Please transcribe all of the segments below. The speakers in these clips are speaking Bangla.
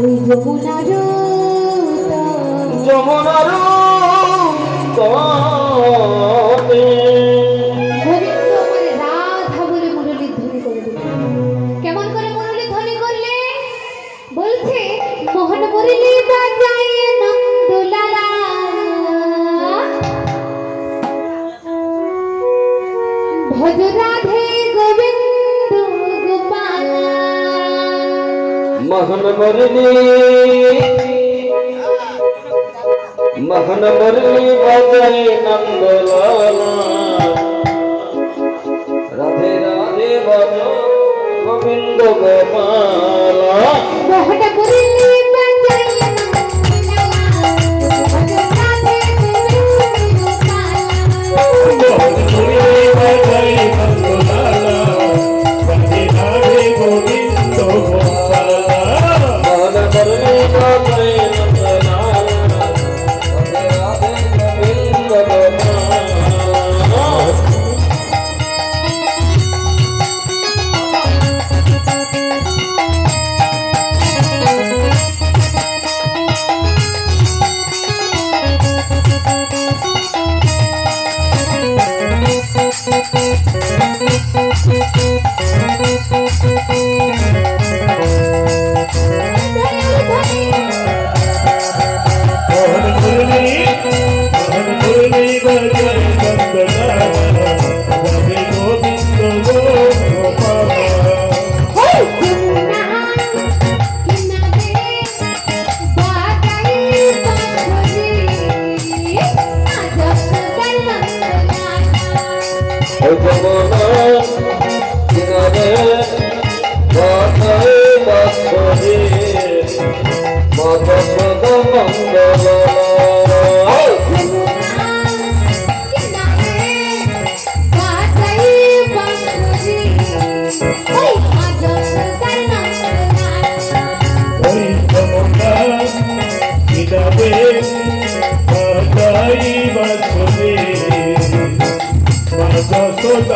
ওই যমুনার যমুনার মহন মরলি মহন মরলি বাজাই নন্দ রাধে রাধে বল গোবিন্দ গোপাল মহন মরলি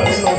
no.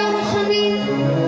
Amen.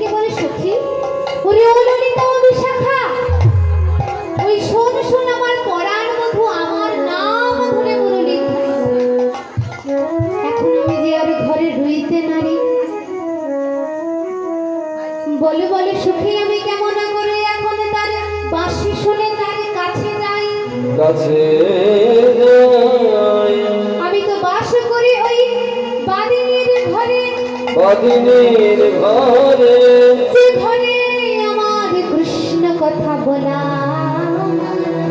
ডেকে বলে সখী? ওরে ও ললিতা বিশাখা ওই শোন শোন আমার পরাণ বধু, আমার নাম ধরে মুরলি এখন আমি যে আর ঘরে রুইতে নারী, বলে বলে সখী, আমি কেমন করে এখন তার বাঁশি শুনে তার কাছে যাই? কাছে স্বাধীনের ঘরে। ঘরে আমার কৃষ্ণ কথা বলা।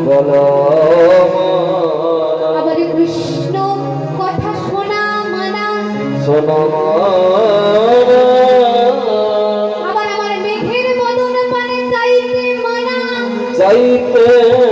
বলা আমার। কৃষ্ণ কথা শোনা মানা। শোনা আমার আমার মেঘের বদন মানে চাইতে মানা। চাইতে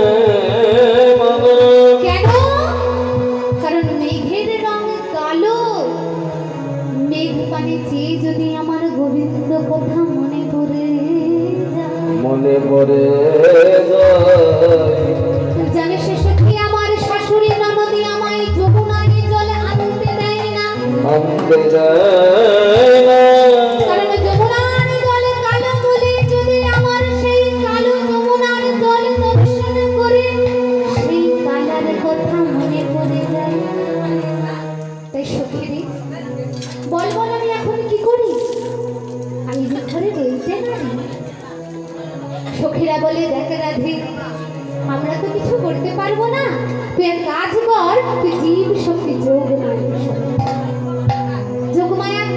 বেড়ায় না সখীরা বলে, দেখ রাধে, আমরা তো কিছু করতে পারব না। তুই এক কাজ কর, তুই জীব শক্তি যোগ মানুষ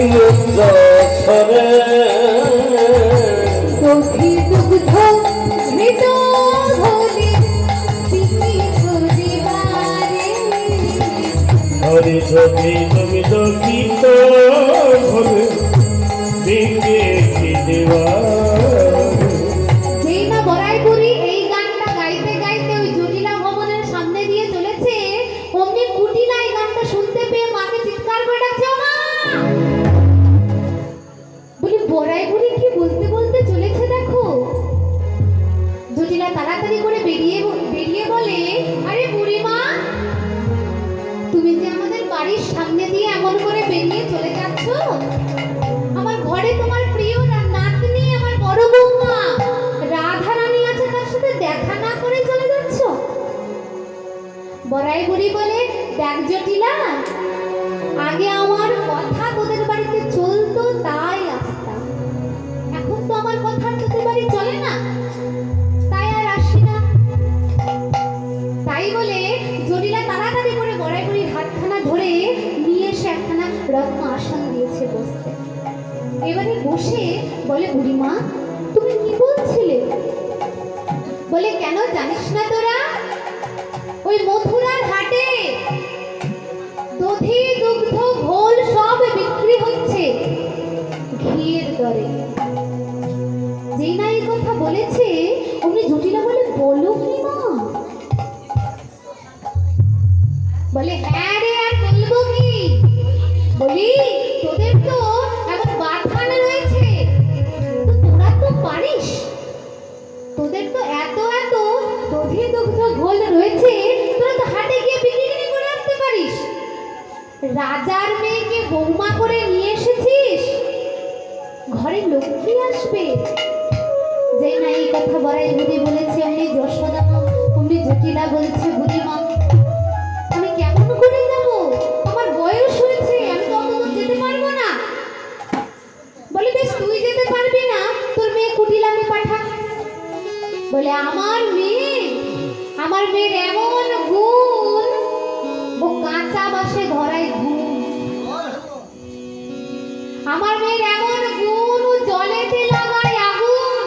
জাতীয় ছরে দুগ্ধ মৃত হরি তুমি দুঃখিত হলে দেখ জটিলা আগে আমার কথা তোদের বাড়িতে চলতো, তাই আসতাম। এখন তো আমার কথা তোদের বাড়ি চলে না। তাই আর আসি না। তাই বলে জটিলা তাড়াতাড়ি করে বড়াই বুড়ির হাতখানা ধরে নিয়ে এসে একখানা রত্ন আসন দিয়েছে বসতে। এবারে বসে বলে, বুড়িমা, তুমি কি বলছিলে? বলে, কেন জানিস না তোরা জটিলা বলছে বুড়িমা আমি কেমন করে যাব? আমার বয়স হয়েছে, আমি বলে তুই যেতে পারবি না, তোর মেয়ে কুটিলাকে পাঠা। বলে, আমার মেয়ে, আমার মেয়ের এমন গুণ কাঁচা বাসে ধরায় ঘুম। আমার মেয়ের এমন গুণ, ও জলেতে লাগায় আগুন।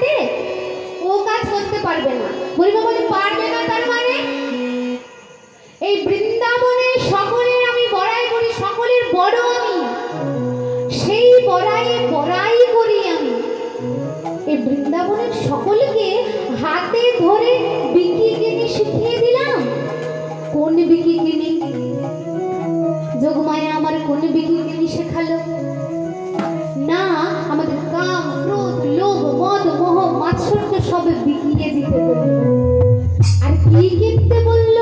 কাজ করতে পারবে না। বুড়িমা বলে পারবে না তার মানে? এই বৃন্দাবনে সকলের আমি বড়াই করি, সকলের বড় আমি। সেই বড়াইয়ে বড়াই করি আমি। এই বৃন্দাবনের সকলকে হাতে ধরে বিকিকিনি শিখিয়ে দিলাম। কোন বিকিকিনি যোগমায়া আমার কোন বিকিকিনি শেখালো? আর কি কিনতে বলল?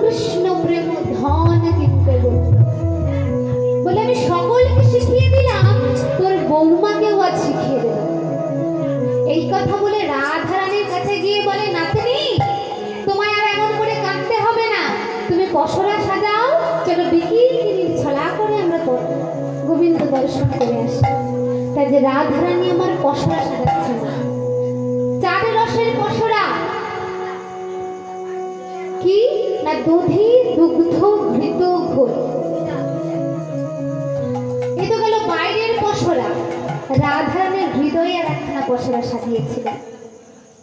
কৃষ্ণ প্রেম বলে, আমি সকলকে তোর বৌমাকেও আজ শিখিয়ে এই কথা বলে রাধারানীর কাছে গিয়ে তোমায় আর এমন করে কাঁদতে হবে না। তুমি পশরা সাজাও চলো বিকিনির ছলা করে আমরা গোবিন্দ দর্শন করে আসি। তাই যে রাধারানী আমার পশরা সাজাচ্ছে না। চার রসের পশরা না দধি দুগ্ধ ঘৃত ঘোল এ তো গেল বাইরের পশরা। রাধারানীর হৃদয়ে আর একখানা পশরা সাজিয়েছিলেন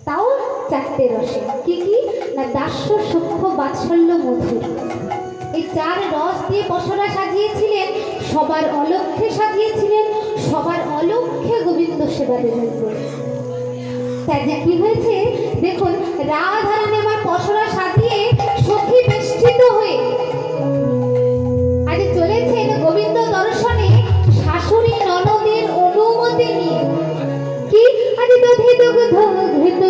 তাও চারটে রসে। কি কি? না দাস্য সূক্ষ্ম বাৎসল্য মধুর। এই চার রস দিয়ে পশরা সাজিয়েছিলেন, সবার অলক্ষ্যে সাজিয়েছিলেন, সবার অলক্ষ্যে গোবিন্দ সেবা দেবেন। তাই যে কি হয়েছে? দেখুন, রাধারানী আমার পশরা সাজিয়ে ঘৃত ঘৃত ঘৃত ঘৃত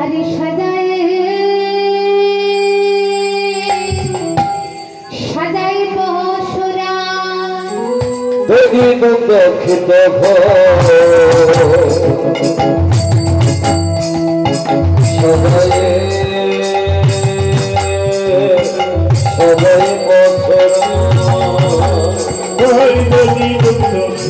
আরে সাজায় সাজায় বসরা ঘৃত ঘৃত ঘৃত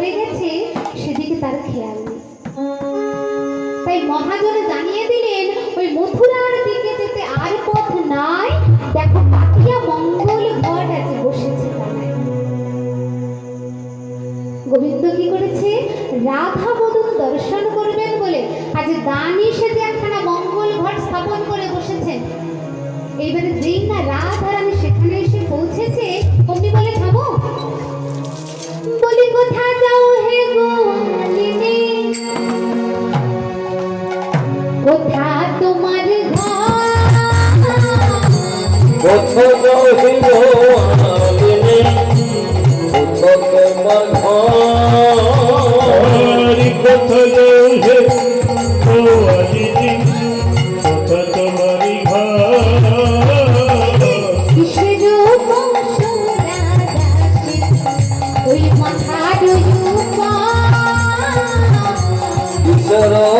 পড়ে গেছে, সেদিকে তার খেয়াল নেই। তাই মহাজন জানিয়ে দিলেন, ওই মথুরার দিকে যেতে আর পথ নাই। দেখো পাখিয়া মঙ্গল ঘট আছে বসেছে গোবিন্দ কি করেছে? রাধা মদন দর্শন করবেন বলে আজ দানি সেজে একখানা মঙ্গল ঘট স্থাপন করে বসেছেন। এইবারে যেই না রাধা রানী সেখানে এসে পৌঁছেছে, অমনি বলে, থামো। Hello.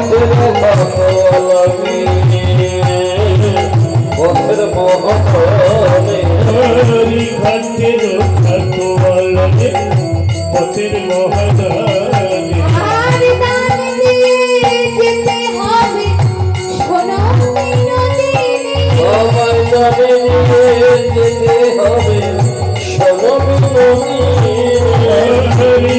বন্ধুর সকলমি বন্ধুর মহকলমি ভক্তির সকলমি পথের মহকলমি আমার তবে নিয়ে যেতে হবে সমী হরি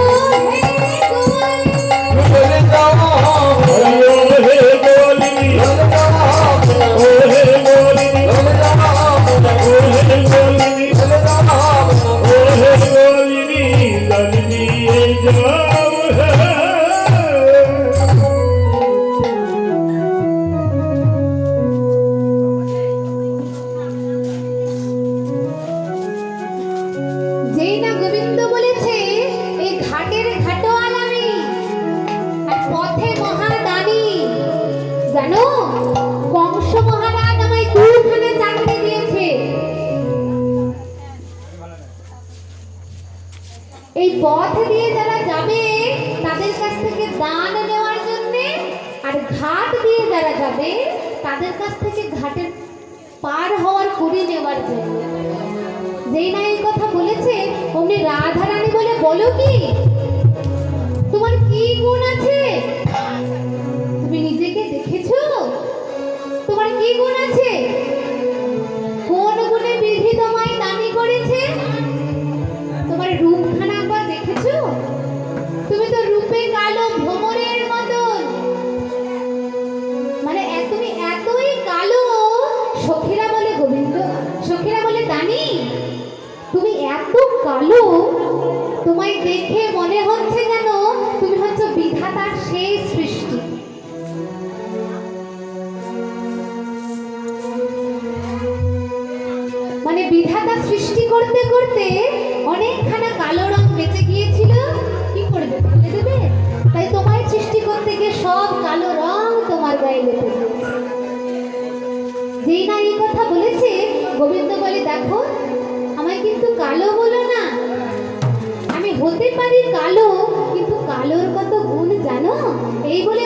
তাদের কাছ থেকে ঘাটের পার হওয়ার করে নেওয়ার জন্য। যেই না এই কথা বলেছে, অমনি রাধারানী বলে, বলো কি? তোমার কি গুণ আছে? তুমি নিজেকে দেখেছ? তোমার কি গুণ আছে? কালো কিন্তু কালোর কত গুণ জানো? এই বলে